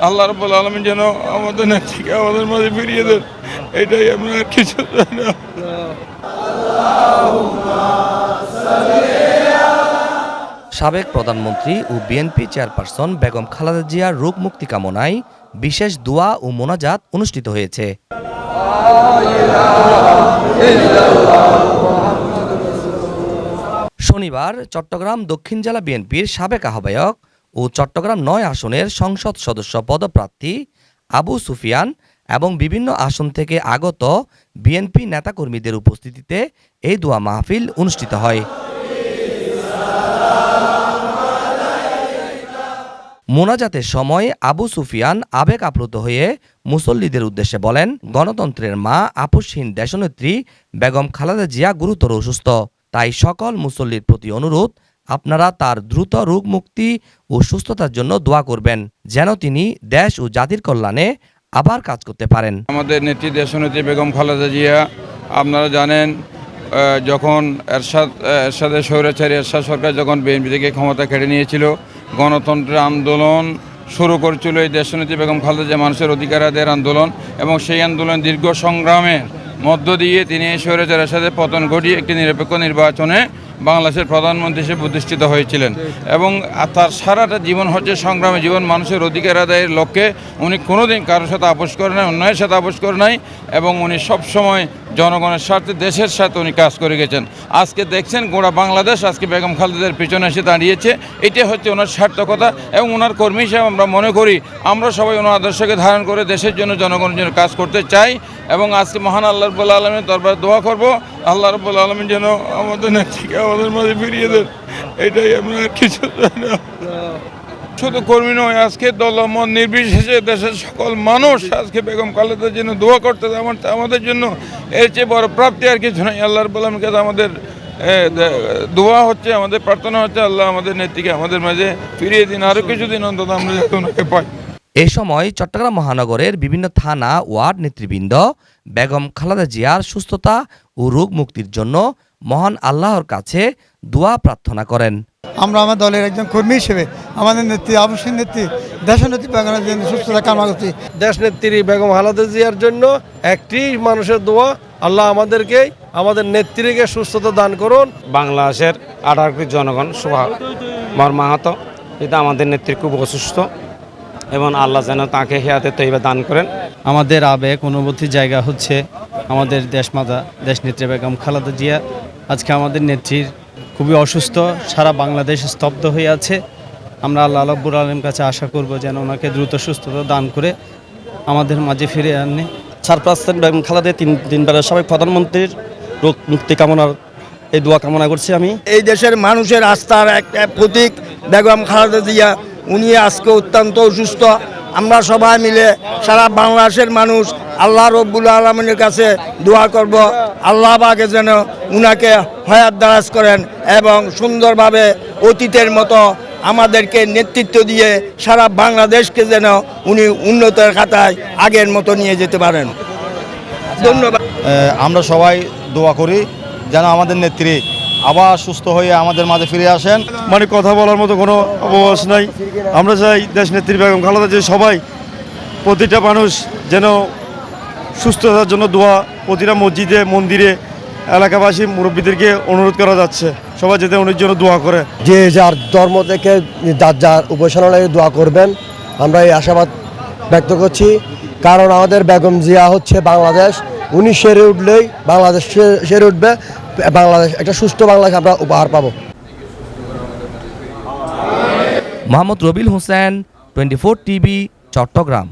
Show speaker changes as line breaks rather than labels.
আল্লাহ রব্বুল আলমী যেন আমাদের নেত্রীকে আমাদের মাঝে ফিরিয়ে দেন। এটাই আমরা কিছু
সাবেক প্রধানমন্ত্রী ও বিএনপি চেয়ারপারসন বেগম খালেদা জিয়ার রোগ মুক্তি কামনায় বিশেষ দোয়া ও মোনাজাত অনুষ্ঠিত হয়েছে। শনিবার চট্টগ্রাম দক্ষিণ জেলা বিএনপির সাবেক আহ্বায়ক ও চট্টগ্রাম নয় আসনের সংসদ সদস্য পদপ্রার্থী আবু সুফিয়ান এবং বিভিন্ন আসন থেকে আগত বিএনপি নেতাকর্মীদের উপস্থিতিতে এই দোয়া মাহফিল অনুষ্ঠিত হয়। মোনাজাতের সময় আবু সুফিয়ান আবেগ আপ্লুত হয়ে মুসল্লিদের উদ্দেশ্যে বলেন, গণতন্ত্রের মা আপসহীন দেশনেত্রী বেগম খালেদা জিয়া গুরুতর অসুস্থ। তাই সকল মুসল্লির প্রতি অনুরোধ আপনারা তার দ্রুত রোগ মুক্তি ও সুস্থতার জন্য দোয়া করবেন, যেন তিনি দেশ ও জাতির কল্যাণে আবার কাজ করতে পারেন।
আমাদের নেত্রী দেশনেত্রী বেগম খালেদা জিয়া, আপনারা জানেন যখন এরশাদ এরশাদের স্বৈরাচারী এরশাদ সরকার যখন বিএনপি থেকে ক্ষমতা কেড়ে নিয়েছিল, গণতন্ত্রের আন্দোলন শুরু করেছিল এই দেশনেত্রী বেগম খালেদা জিয়া মানুষের অধিকার আদায়ের আন্দোলন এবং সেই আন্দোলন দীর্ঘ সংগ্রামের মধ্য দিয়ে তিনি শহরে স্বৈরাচার সাথে পতন ঘটিয়ে একটি নিরপেক্ষ নির্বাচনে বাংলাদেশের প্রধানমন্ত্রী হিসেবে প্রতিষ্ঠিত হয়েছিলেন। এবং তার সারাটা জীবন হচ্ছে সংগ্রামে জীবন, মানুষের অধিকার আদায়ের লক্ষ্যে। উনি কোনোদিন কারোর সাথে আপোষ করে নাই, অন্যায়ের সাথে আপোষ করে নাই। এবং উনি সবসময় জনগণের স্বার্থে, দেশের সাথে উনি কাজ করে গেছেন। আজকে দেখছেন গোড়া বাংলাদেশ, আজকে বেগম খালেদের পিছনে এসে দাঁড়িয়েছে। এটা হচ্ছে ওনার সার্থকতা এবং ওনার কর্মী হিসেবে আমরা মনে করি, আমরা সবাই ওনার আদর্শকে ধারণ করে দেশের জন্য, জনগণের জন্য কাজ করতে চাই এবং আজকে মহান আল্লাহ রব্বুল আলমীর দরবার দোয়া করব, আল্লাহ রব্বুল আলমীর যেন আমাদের নেত্রীকে আমাদের মাঝে ফিরিয়ে দেন। এটাই আমরা কিছু শুধু কর্মী নয় আজকে দলমত নির্বিশেষে দেশের সকল মানুষ আজকে বেগম খালেদার জন্য দোয়া করতে আমার আমাদের জন্য এর চেয়ে বড় প্রাপ্তি আর কিছু নয় আল্লাহর বলামের কাছে আমাদের দোয়া হচ্ছে আমাদের প্রার্থনা হচ্ছে আল্লাহ আমাদের নেত্রীকে আমাদের মাঝে ফিরিয়ে দিন আরও কিছুদিন অন্তত আমরা যাতে ওনাকে পাই।
এ সময় চট্টগ্রাম মহানগরের বিভিন্ন থানা ওয়ার্ড নেতৃবৃন্দ বেগম খালেদা জিয়ার সুস্থতা ও রোগ মুক্তির জন্য মহান আল্লাহর কাছে দোয়া প্রার্থনা করেন।
আমরা আমার দলের একজন কর্মী হিসেবে আমাদের নেত্রী আবশ্যিক নেত্রী দেশনেত্রী বেগমের জন্য সুস্থতা কামনা করছি।
দেশনেত্রী বেগম খালেদা জিয়ার জন্য একটি মানুষের দোয়া আল্লাহ আমাদেরকে আমাদের নেত্রীকে সুস্থতা দান করুন।
বাংলাদেশের আঠারো কোটি জনগণ সুভা মর্মাহত কিন্তু আমাদের নেত্রী খুব অসুস্থ এবং আল্লাহ যেন তাকে হেয়াতে তৈবা দান করেন।
আমাদের আবেগ অনুভূতির জায়গা হচ্ছে আমাদের দেশমাতা দেশনেত্রী বেগম খালেদা জিয়া। আজকে আমাদের নেত্রীর খুবই অসুস্থ সারা বাংলাদেশ স্তব্ধ হয়ে আছে। আমরা আল্লাহ আল্লাহবুর আলম কাছে আশা করব যেন ওনাকে দ্রুত সুস্থতা দান করে আমাদের মাঝে ফিরে আনে।
সারপ্রাস্তেন বেগম খালেদা তিন তিনবারের সাবেক প্রধানমন্ত্রীর রোগ মুক্তি কামনার এই দোয়া কামনা করছি আমি।
এই দেশের মানুষের আস্থার একটা প্রতীক বেগম খালেদা জিয়া। উনি আজকে অত্যন্ত অসুস্থ। আমরা সবাই মিলে সারা বাংলাদেশের মানুষ আল্লাহ রব্বুল আলমিনের কাছে দোয়া করব। আল্লাহ বাগে যেন উনাকে হয়াত দারাজ করেন এবং সুন্দরভাবে অতীতের মতো আমাদেরকে নেতৃত্ব দিয়ে সারা বাংলাদেশকে যেন উনি উন্নতের খাতায় আগের মতো নিয়ে যেতে পারেন। ধন্যবাদ।
আমরা সবাই দোয়া করি যেন আমাদের নেত্রী আবার সুস্থ হয়ে আমাদের মাঝে ফিরে আসেন।
মানে কথা বলার মতো কোনো অবকাশ নাই। আমরা চাই দেশ নেত্রী বেগম খালেদা যে সবাই প্রতিটা মানুষ যেন সুস্থতার জন্য দোয়া প্রতিটা মসজিদে মন্দিরে এলাকাবাসী মুরব্বীদেরকে অনুরোধ করা যাচ্ছে। সবাই যাতে উনির জন্য দোয়া করে।
যে যার ধর্ম থেকে যার যার উপাসনালয়ে দোয়া করবেন আমরা এই আশাবাদ ব্যক্ত করছি। কারণ আমাদের বেগম জিয়া হচ্ছে বাংলাদেশ। উনি সেরে উঠলেই বাংলাদেশ সেরে উঠবে। বাংলাদেশ একটা সুস্থ বাংলাদেশ আমরা উপহার পাবো।
Mohammad Rabil Hossain twenty four TV Chattogram.